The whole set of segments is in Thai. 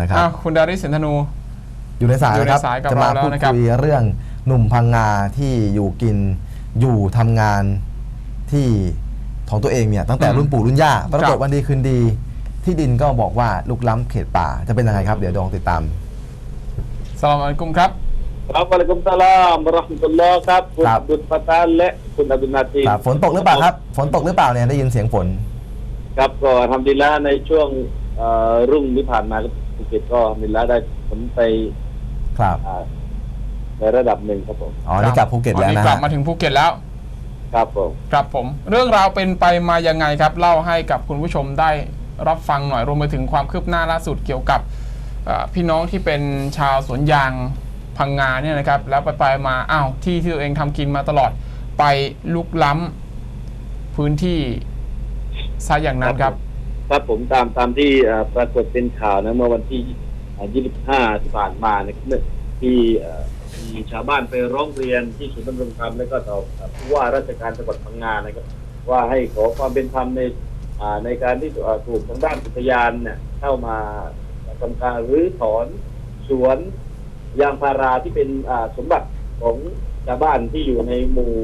นะครับอ้าวคุณดาริสเซนธนู อยู่ในสายอยู่ในนะครับสายกับจะมาเราแล้วพูดนะครับ คุยเรื่องหนุ่มพังงาที่อยู่กินอยู่ทำงานที่ของตัวเองเนี่ยตั้งแต่รุ่นปู่รุ่นย่าปรากฏวันดีคืนดี ที่ดินก็บอกว่าลุกล้ำเขตป่าจะเป็นยังไงครับ เดี๋ยวลองติดตาม สลามอะลัยกุมครับ ครับวะลัยกุมสลามวะเราะห์มะตุลลอฮ์ครับคุณครับ อับดุลฟาตาลและคุณอับดุลนาทีครับฝนตกหรือเปล่าครับ ฝนตกหรือเปล่าเนี่ยได้ยินเสียงฝน ครับก็ทำดีแล้วในช่วงเอ่อรุ่งที่ผ่านมาครับ ภูเก็ตก็ทำดีแล้วได้ผลไปครับอ่าในระดับหนึ่งครับผมอ๋อนี่กลับภูเก็ตแล้ววันนะนี้กลับฮะ มาถึงภูเก็ตแล้ว ครับผม ครับผม เรื่องราวเป็นไปมายังไงครับ เล่าให้กับคุณผู้ชมได้รับฟังหน่อยรวมไปถึงความคืบหน้าล่าสุดเกี่ยวกับเอ่อพี่น้องที่เป็นชาวสวนยางพังงาเนี่ยนะครับ แล้วไปไปๆมาอ้าวที่ที่ตัวเองทำกินมาตลอดไปลุกล้ำพื้นที่ซะอย่างนั้นครับ ครับผมตามตามที่ปรากฏเป็นข่าวนะเมื่อวันที่ 25 ที่ผ่านมานะครับเมื่อที่เอ่อมีชาวบ้านไปร้องเรียนที่ศูนย์ดำรงธรรมและก็ต่อผู้ว่าราชการจังหวัดพังงานะครับ ว่าให้ขอความเป็นธรรมในในการที่เอ่อถูกทางด้านอุทยานเนี่ยเข้ามาทำการรื้อถอนสวนยางพาราที่เป็นสมบัติของชาวบ้านที่อยู่ในหมู่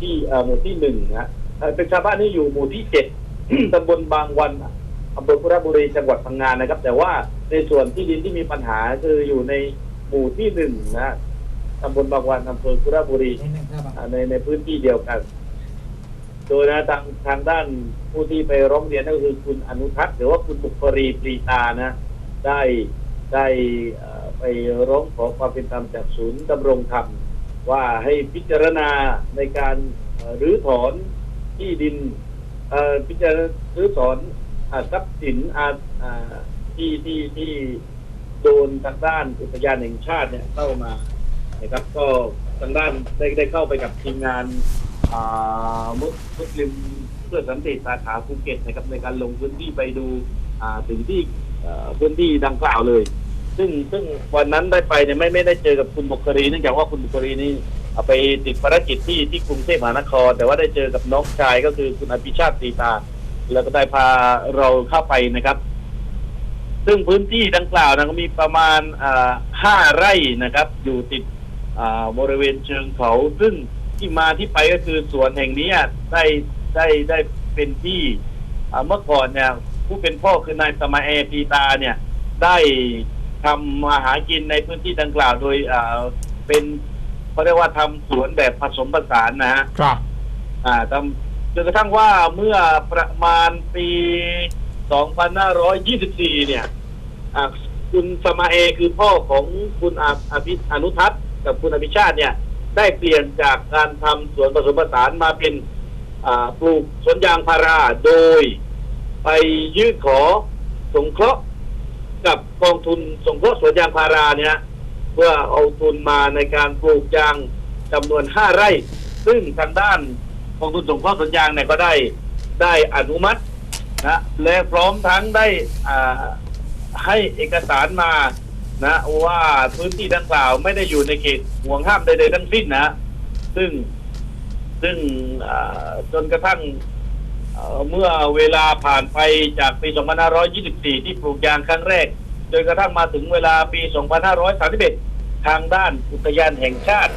ที่หมู่ที่หนึ่งนะเป็นชาวบ้านที่อยู่หมู่ที่เจ็ด ตำบลบางวันอำเภอคุระบุรีจังหวัดพังงานนะครับ แต่ว่าในส่วนที่ดินที่มีปัญหาคืออยู่ในหมู่ที่หนึ่งนะฮะตำบลบางวันอำเภอคุระบุรีอ่าในในพื้นที่เดียวกัน โดยนะทางทางด้านผู้ที่ไปร้องเรียนก็คือคุณอนุทัศน์หรือว่าคุณบุครีปรีตานะ ได้ได้เอ่อไปร้องขอความเป็นธรรมจากศูนย์ดำรงธรรมว่าให้พิจารณาในการเอ่อรื้อถอนที่ดินเอ่อ พิจารณารื้อถอนอทรัพย์สินอาอ่าที่ที่ที่โดนทางด้านอุทยานแห่งชาติเนี่ยเข้ามานะครับ ก็ทางด้านได้ได้เข้าไปกับทีมงานอ่ามุสมุสลิมเพื่อสันติสาขาภูเก็ตนะครับในการลงพื้นที่ไปดูอ่าถึงที่เอ่อพื้นที่ดังกล่าวเลย ซึ่งซึ่งวันนั้นได้ไปเนี่ยไม่ไม่ได้เจอกับคุณบุครีเนื่องจากว่าคุณบุครีนี่ ไปติดภารกิจที่ที่กรุงเทพมหานคร แต่ว่าได้เจอกับน้องชายก็คือคุณอภิชาติตีตา แล้วก็ได้พาเราเข้าไปนะครับ ซึ่งพื้นที่ดังกล่าวนะก็มีประมาณอ่าห้าไร่นะครับ อยู่ติดอ่าบริเวณเชิงเขา ซึ่งที่มาที่ไปก็คือสวนแห่งนี้ได้ได้ได้เป็นที่อ่าเมื่อก่อนเนี่ย ผู้เป็นพ่อคือนายสมาเอปีตาเนี่ย ได้ทำมาหากินในพื้นที่ดังกล่าวโดยอ่าเป็น เขาเรียกว่าทำสวนแบบผสมผสานนะฮะครับ อ่าทำจนกระทั่งว่าเมื่อประมาณปี 2524 เนี่ยอ่าคุณสมาเอคือพ่อของคุณอาอภิอนุทัศน์กับคุณอภิชาติเนี่ย ได้เปลี่ยนจากการทำสวนผสมผสานมาเป็นอ่าปลูกสวนยางพาราโดย ไปยื่นขอสงเคราะห์กับกองทุนสงเคราะห์สวนยางพาราเนี่ย เพื่อเอาทุนมาในการปลูกยางจำนวน5ไร่ ซึ่งทางด้านกองทุนสงเคราะห์สวนยางเนี่ยก็ได้ได้อนุมัตินะและพร้อมทั้งได้อ่าให้เอกสารมานะว่าพื้นที่ดังกล่าวไม่ได้อยู่ในเขตห่วงห้ามใดๆทั้งสิ้นนะ ซึ่งซึ่งจนกระทั่งเอ่อเมื่อเวลาผ่านไปจากปี 2524 ที่ปลูกยางครั้งแรก จนกระทั่งมาถึงเวลาปี 2531 ทางด้านอุทยานแห่งชาติ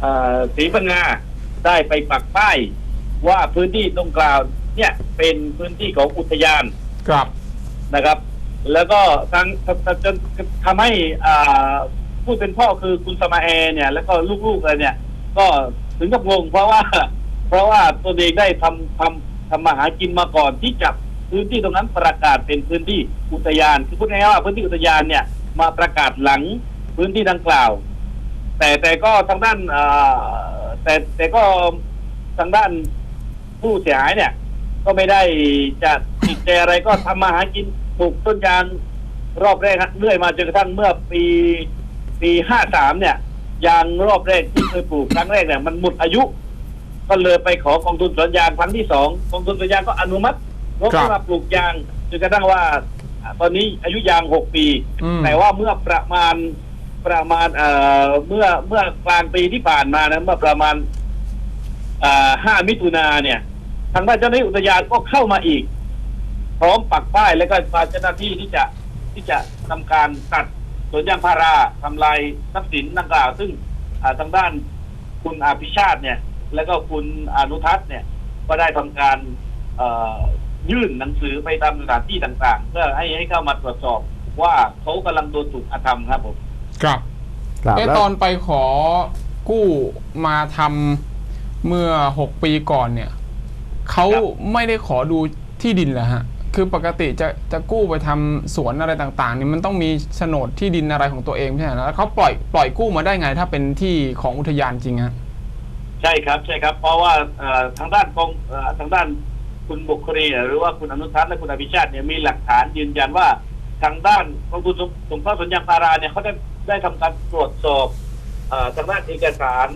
เอ่อศรีพังงาได้ไปปักป้ายว่าพื้นที่ตรงกล่าวเนี่ยเป็นพื้นที่ของอุทยานครับนะครับ แล้วก็ทางทำจนทำให้อ่าผู้เป็นพ่อคือคุณสมาแอร์เนี่ย แล้วก็ลูกๆอะไรเนี่ย ก็ถึงกับงงเพราะว่า เพราะว่าตัวเองได้ทำทำทำมาหากินมาก่อนที่จะ พื้นที่ตรงนั้นประกาศเป็นพื้นที่อุทยาน คือพูดง่ายๆว่าพื้นที่อุทยานเนี่ยมาประกาศหลังพื้นที่ดังกล่าว แต่แต่ก็ทางด้านแต่แต่ก็ทางด้านผู้เสียหายเนี่ย ก็ไม่ได้จะติดใจอะไรก็ทำมาหากินปลูกต้นยางรอบแรกเรื่อยมาจนกระทั่งเมื่อปีปีห้าสามเนี่ยยางรอบแรกที่เคยปลูกครั้งแรกเนี่ยมันหมดอายุ ก็เลยไปขอกองทุนสวนยางครั้งที่สองกองทุนสวนยางก็อนุมัติ งบครับให้มาปลูกยางจนกระทั่งว่าอ่า ตอนนี้อายุยางหกปี อืม แต่ว่าเมื่อประมาณประมาณเอ่อเมื่อเมื่อกลางปีที่ผ่านมานะเมื่อประมาณอ่าห้ามิถุนาเนี่ย ทางด้านเจ้าหน้าที่อุทยานก็เข้ามาอีก พร้อมปักป้ายแล้วก็พาเจ้าหน้าที่ที่จะที่จะทำการตัดสวนยางพาราทำลายทรัพย์สินดังกล่าว ซึ่งอ่าทางด้านคุณอาภิชาติเนี่ย แล้วก็คุณอนุทัศน์เนี่ย ก็ได้ทำการเอ่อ ยื่นหนังสือไปตามสถานที่ต่าง ๆ เพื่อให้ให้เข้ามาตรวจสอบว่าเขากำลังโดนถูกกระทำครับผม ครับครับเอ๊ะแล้วตอนไปขอกู้มาทำเมื่อ6ปีก่อนเนี่ยเขาครับ ไม่ได้ขอดูที่ดินเหรอฮะ คือปกติจะจะกู้ไปทำสวนอะไรต่างๆนี่มันต้องมีโฉนดที่ดินอะไรของตัวเองไม่ใช่เหรอแล้วเขาปล่อยปล่อยกู้มาได้ไง ถ้าเป็นที่ของอุทยานจริงฮะ ใช่ครับใช่ครับ เพราะว่าเอ่อทางด้านกองเอ่อทางด้าน คุณบุครีหรือว่าคุณอนุทัศน์และคุณอภิชาติเนี่ยมีหลักฐานยืนยันว่าทางด้านกองทุนสงสงเคราะห์สวนยางพาราเนี่ยเขาได้ได้ทำการตรวจสอบเอ่อทางด้านเอกสาร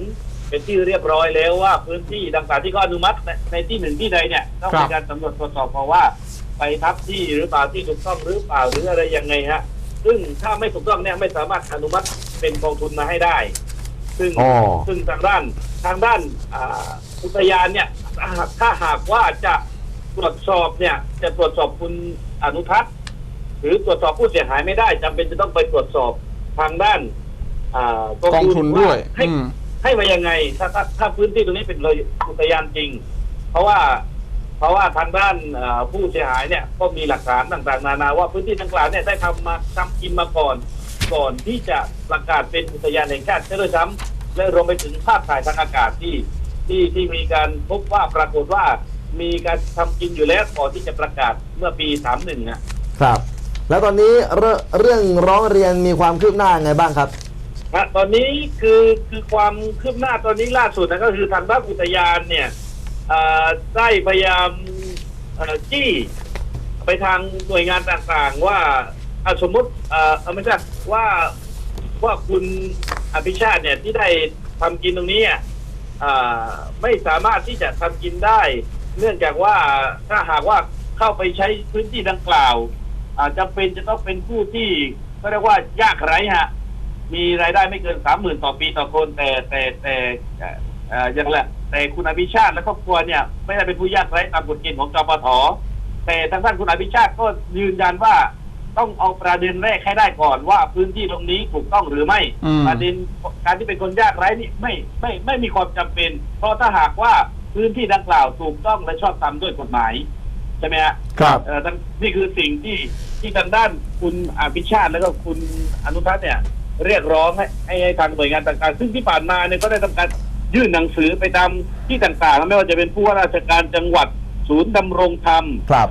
เป็นที่เรียบร้อยแล้วว่าพื้นที่ดังกล่าวที่เขาอนุมัติในในที่หนึ่งที่ใดเนี่ยต้องครับมีการสำรวจตรวจสอบเพราะว่า ไปทับที่หรือเปล่าที่ถูกต้องหรือเปล่าหรืออะไรยังไงฮะ ซึ่งถ้าไม่ถูกต้องเนี่ยไม่สามารถอนุมัติเป็นกองทุนมาให้ได้ ซึ่งอ๋อซึ่งทางด้านทางด้านอ่าอุทยานเนี่ยถ้าหากถ้าหากว่าจะ ตรวจสอบเนี่ย จะตรวจสอบคุณอนุทัศน์หรือตรวจสอบผู้เสียหายไม่ได้จำเป็นจะต้องไปตรวจสอบทางด้านอ่ากองทุนด้วยให้อืมให้มายังไง ถ้าถ้าถ้าพื้นที่ตรงนี้เป็นเลยอุทยานจริง เพราะว่าเพราะว่าทางด้านเอ่อผู้เสียหายเนี่ยก็มีหลักฐานต่างๆ นานาว่าพื้นที่ดังกล่าวเนี่ยได้ทำมาทำกินมาก่อน ก่อนที่จะประกาศเป็นอุทยานแห่งชาติเช่นด้วยซ้ำและรวมไปถึงภาพถ่ายทางอากาศที่ที่ที่มีการพบว่าปรากฏว่า มีการทำกินอยู่แล้วก่อนที่จะประกาศเมื่อปี31นะครับ แล้วตอนนี้เรื่องเรื่องร้องเรียนมีความคืบหน้าไงบ้างครับฮะตอนนี้คือคือความคืบหน้าตอนนี้ล่าสุดนะก็คือทางด้านอุทยานเนี่ยเอ่อได้พยายามเอ่อจี้ไปทางหน่วยงานต่างๆ ว่าอะสมมติเอ่อเอาไม่ใช่ว่าว่าคุณอภิชาติเนี่ยที่ได้ทำกินตรงนี้อะอ่าไม่สามารถที่จะทำกินได้ เนื่องจากว่าถ้าหากว่าเข้าไปใช้พื้นที่ดังกล่าว อาจจะเป็นจะต้องเป็นผู้ที่ก็เรียกว่ายากไร้ฮะ มีรายได้ไม่เกินสามหมื่นต่อปีต่อคนแต่แต่แต่เอ่อเอ่ออย่างละแต่คุณอภิชาติและครอบครัวเนี่ย ไม่ได้เป็นผู้ยากไร้ตามกฎเกณฑ์ของจปทแต่ทางด้านคุณอภิชาติก็ยืนยันว่าต้องเอาประเด็นแรกให้ได้ก่อนว่าพื้นที่ตรงนี้ถูกต้องหรือไม่อืมประเด็นการที่เป็นคนยากไร้นี่ไม่ไม่ไม่มีความจำเป็น เพราะถ้าหากว่า พื้นที่ดังกล่าวถูกต้องและชอบตามด้วยกฎหมายใช่ไหมฮะครับเอ่อทั้งนี่คือสิ่งที่ที่ทางด้านคุณอภิชาติแล้วก็คุณอนุทัศน์เนี่ย เรียกร้องให้ให้ให้ทางหน่วยงานต่างๆ ซึ่งที่ผ่านมาเนี่ยก็ได้ทำการยื่นหนังสือไปตามที่ต่างๆ ไม่ว่าจะเป็นผู้ว่าราชการจังหวัดศูนย์ดำรงธรรม ครับ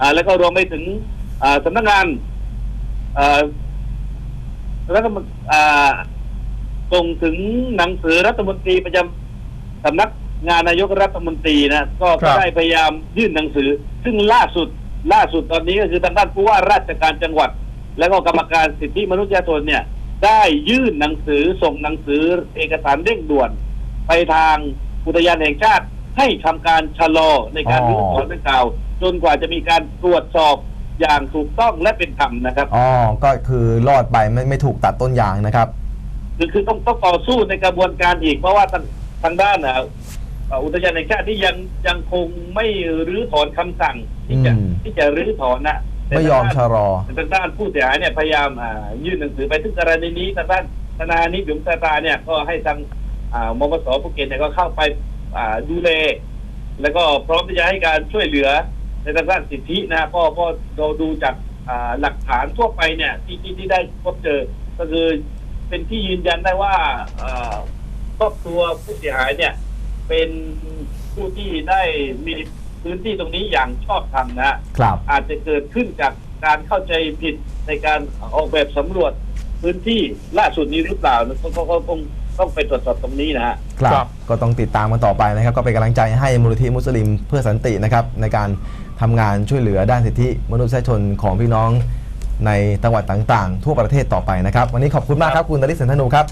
อ่าแล้วก็รวมไปถึงอ่าสำนักงานอ่าแล้วก็อ่าส่งถึงหนังสือรัฐมนตรีประจำสำนัก งานนายกรัฐมนตรีนะก็ครัก็บได้พยายามยื่นหนังสือ ซึ่งล่าสุดล่าสุดตอนนี้ก็คือทางด้านผู้ว่าราชการจังหวัด แล้วก็กรรมการสิทธิมนุษยชนเนี่ย ได้ยื่นหนังสือส่งหนังสือเอกสารเร่งด่วน ไปทางอุทยานแห่งชาติให้ทำการชะลอในการอ๋อรื้อถอนดังกล่าว จนกว่าจะมีการตรวจสอบอย่างถูกต้องและเป็นธรรมนะครับ อ๋อ ก็คือรอดไปไม่ไม่ถูกตัดต้นยางนะครับ คือคือต้องต้องต่อสู้ในกระบวนการอีกเพราะว่าทางทางด้านอะเอ่ออุทยานแห่งชาติที่ยังยังคงไม่รื้อถอนคำสั่งที่จะอืมที่จะรื้อถอนนะแต่ไม่ยอมทางชะด้านลอทางด้านผู้เสียหายเนี่ยพยายามอ่ายื่นหนังสือไปซึ่งกรณีนี้ทางด้านธนานิยมตาเนี่ยก็ให้ทางอ่ามปสภูเก็ตเนี่ยก็เข้าไปอ่าดูแลแล้วก็พร้อมที่จะให้การช่วยเหลือในทางด้านสิทธินะก็ก็เราดูจากอ่าหลักฐานทั่วไปเนี่ยที่ที่ที่ได้พบเจอ ก็คือเป็นที่ยืนยันได้ว่าเอ่อครอบครัวผู้เสียหายเนี่ย เป็นผู้ที่ได้มีพื้นที่ตรงนี้อย่างชอบธรรมนะครับ อาจจะเกิดขึ้นจากการเข้าใจผิดในการออกแบบสำรวจพื้นที่ล่าสุดนี้หรือเปล่าก็ก็ก็คงต้องไปตรวจสอบตรงนี้นะฮะครับครับก็ต้องติดตามกันต่อไปนะครับ ก็เป็นกำลังใจให้มูลนิธิมุสลิมเพื่อสันตินะครับ ในการทำงานช่วยเหลือด้านสิทธิมนุษยชนของพี่น้องในจังหวัดต่างๆ ทั่วประเทศต่อไปนะครับ วันนี้ขอบคุณมากครับคุณดลิศเสนธนูครับ